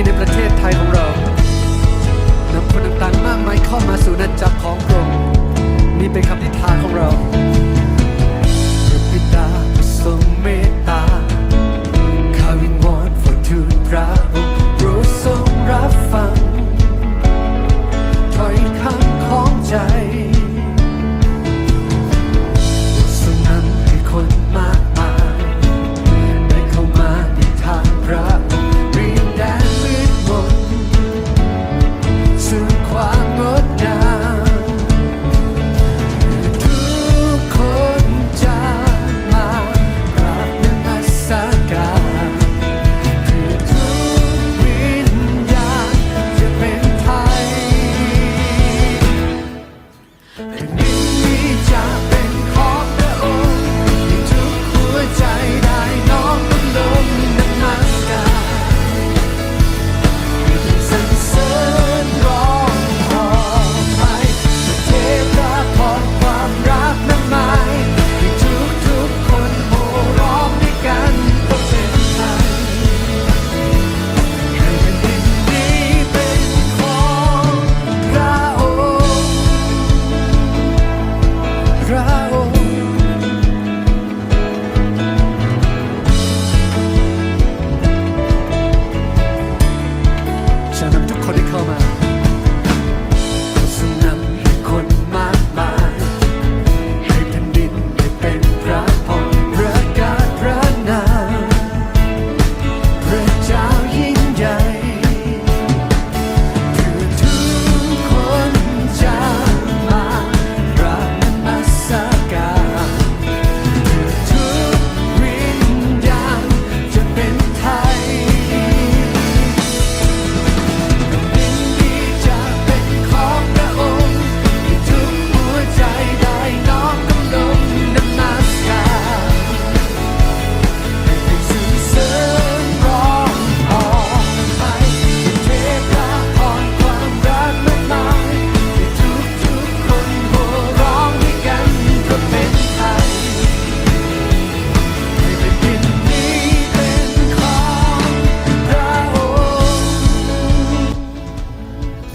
มีในประเทศไทยของเรานำคนต่างๆมากมายเข้ามาสู่นาจักรของพระองค์นี่เป็นคำทิฏฐานของเรา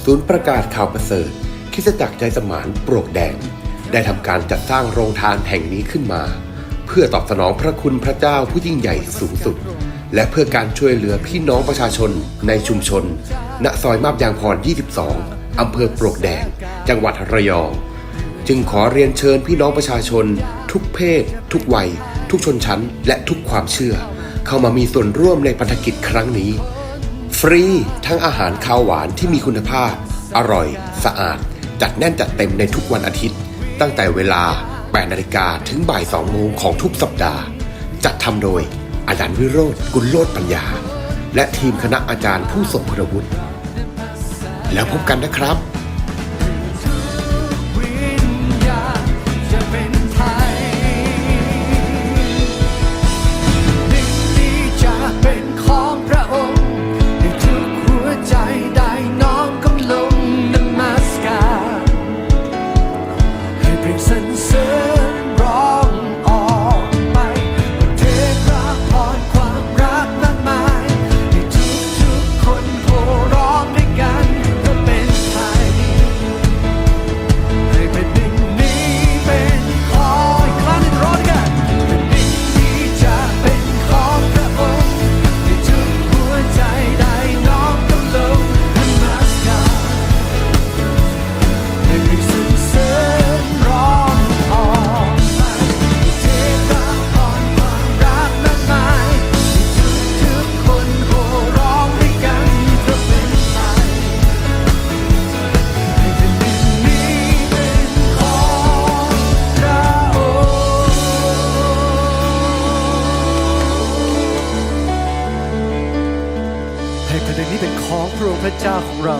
ศูนย์ประกาศข่าวประเสริฐคิสตจักรใจสมานโปรกแดง ได้ทำการจัดสร้างโรงทานแห่งนี้ขึ้นมา เพื่อตอบสนองพระคุณพระเจ้าผู้ยิ่งใหญ่สูงสุด และเพื่อการช่วยเหลือพี่น้องประชาชนในชุมชน ณซอยมาบยางพร 22 อำเภอโปรกแดง จังหวัดระยอง จึงขอเรียนเชิญพี่น้องประชาชน ทุกเพศ ทุกวัย ทุกชนชั้น และทุกความเชื่อ เข้ามามีส่วนร่วมในพันธกิจครั้งนี้ ฟรีทั้งอาหารคาวหวานที่มีคุณภาพ อร่อย สะอาด จัดแน่นจัดเต็มในทุกวันอาทิตย์ ตั้งแต่เวลา 8 นาฬิกาถึงบ่าย 2 โมงของทุกสัปดาห์ จัดทำโดยอาจารย์วิโรธกุลโลดปัญญา และทีมคณะอาจารย์ผู้ทรงคุณวุฒิแล้วพบกันนะครับ ของพระองค์พระเจ้าของเรา